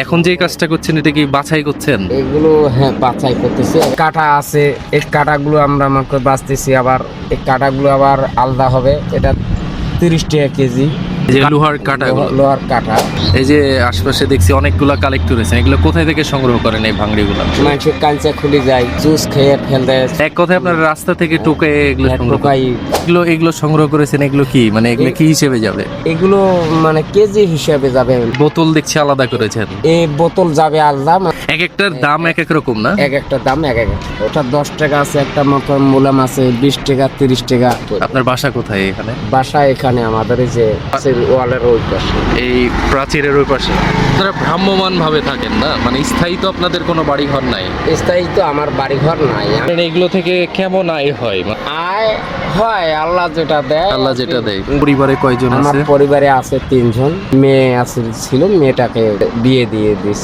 এখন যে কাজটা করছেন এটা কি বাছাই করছেন? এগুলো হ্যাঁ বাছাই করতেছে। কাটা আছে এই কাটাগুলো আমরা আমাকে বাঁচতেছি আবার এই কাটাগুলো আবার আলাদা হবে। এটা তিরিশ টাকা কেজি। এই যে লোহার লোহার কাটা। এই যে আশপাশে দেখছি অনেকগুলা কালেক্ট করেছেন এগুলো কোথায় থেকে সংগ্রহ করেন এই ভাঙড়িগুলো? মানুষের কাঞ্চা খুলে যায় জুস খেয়ে ফেল এক কথায় আপনার রাস্তা থেকে টোকে এগুলো সংগ্রহ টোকাই এগুলো এগুলো সংগ্রহ করেছেন এগুলো কি? মানে এগুলো কি হিসেবে যাবে? এগুলো মানে কেজি হিসাবে যাবে। বোতল দেখছি আলাদা করেছেন। এই বোতল যাবে আলাদা মানে এক একটার দাম এক এক রকম না? এক একটা দাম এক এক। ওটা দশ টাকা আছে একটা মতো মুলাম আছে বিশ টাকা তিরিশ টাকা আপনার বাসা কোথায় এখানে? বাসা এখানে আমাদের এই যে ওয়ালের ওই পাশে। এই প্রাচীরের ওই পাশে। আপনারা ভ্রাম্যমান ভাবে থাকেন না? মানে স্থায়ী তো আপনাদের কোনো বাড়ি ঘর নাই। স্থায়ী তো আমার বাড়ি ঘর নাই। এগুলো থেকে কেমন আয় হয়? আয় হয় আল্লাহ যেটা দেয় আল্লাহ যেটা দেয়। পরিবারে কয়জন আমার আছে? পরিবারে আছে তিনজন। মেয়ে আছে ছিল মেয়েটাকে বিয়ে দিয়ে দিয়েছি।